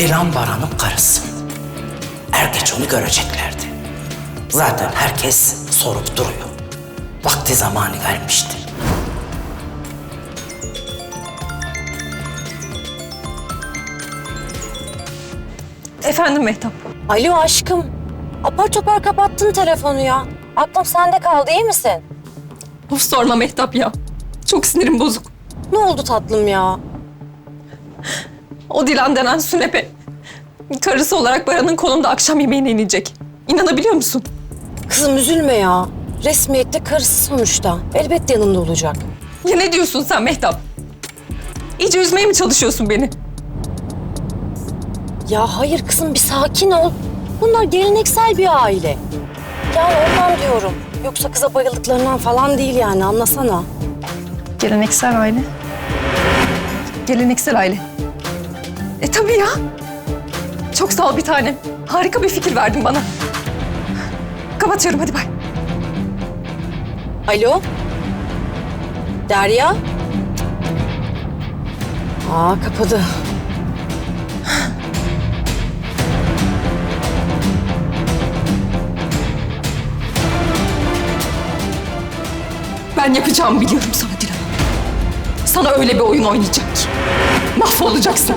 Dilan Baran'ın karısı. Er geç onu göreceklerdi. Zaten herkes sorup duruyor. Vakti zamanı gelmişti. Efendim Mehtap. Alo aşkım. Apar topar kapattın telefonu ya. Aklım sende kaldı iyi misin? Of sorma Mehtap ya. Çok sinirim bozuk. Ne oldu tatlım ya? O Dilan denen sünepe. Karısı olarak Baran'ın kolunda akşam yemeğine inecek. İnanabiliyor musun? Kızım üzülme ya. Resmiyette karısı sonuçta. Elbette yanında olacak. Ya ne diyorsun sen Mehtap? İyice üzmeye mi çalışıyorsun beni? Ya hayır kızım bir sakin ol. Bunlar geleneksel bir aile. Yani ondan diyorum. Yoksa kıza bayıldıklarından falan değil yani anlasana. Geleneksel aile. Geleneksel aile. E tabii ya. Çok sağ ol bir tanem. Harika bir fikir verdin bana. Kapatıyorum hadi bay. Alo? Derya? Aa kapadı. Ben yapacağımı biliyorum sana Dilan. Sana öyle bir oyun oynayacak ki. Mahvolacaksın.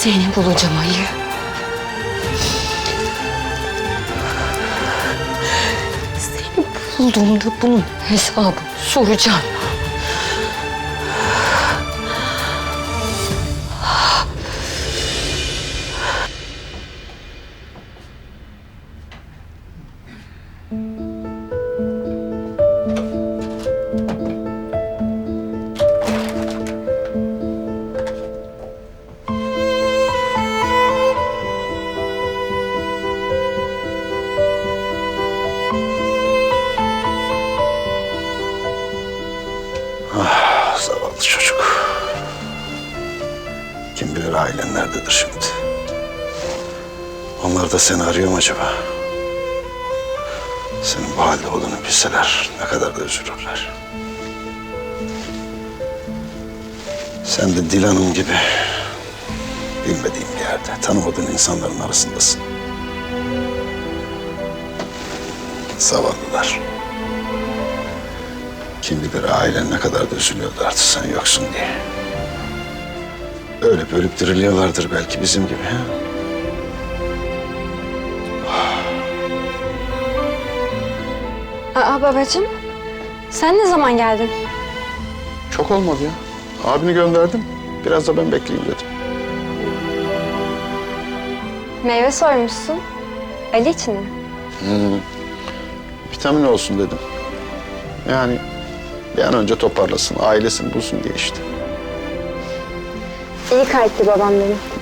Seni bulacağım Ali. Seni bulduğumda bunun hesabını soracağım. Zavallı çocuk. Kim bilir ailen nerededir şimdi. Onlar da seni arıyor mu acaba? Senin bu halde olduğunu bilseler ne kadar da üzülürler. Sen de Dilan'ım gibi bilmediğin bir yerde, tanımadığın insanların arasındasın. Zavallılar. Kim bilir ailen ne kadar da üzülüyordu artık sen yoksun diye. Ölüp ölüp diriliyorlardır belki bizim gibi. ha? Aa babacığım, sen ne zaman geldin? Çok olmadı ya. Abini gönderdim. Biraz da ben bekleyeyim dedim. Meyve soymuşsun. Ali için mi? Vitamin olsun dedim. Yani bir an önce toparlasın, ailesini bulsun diye işte. İyi kalpli babam benim.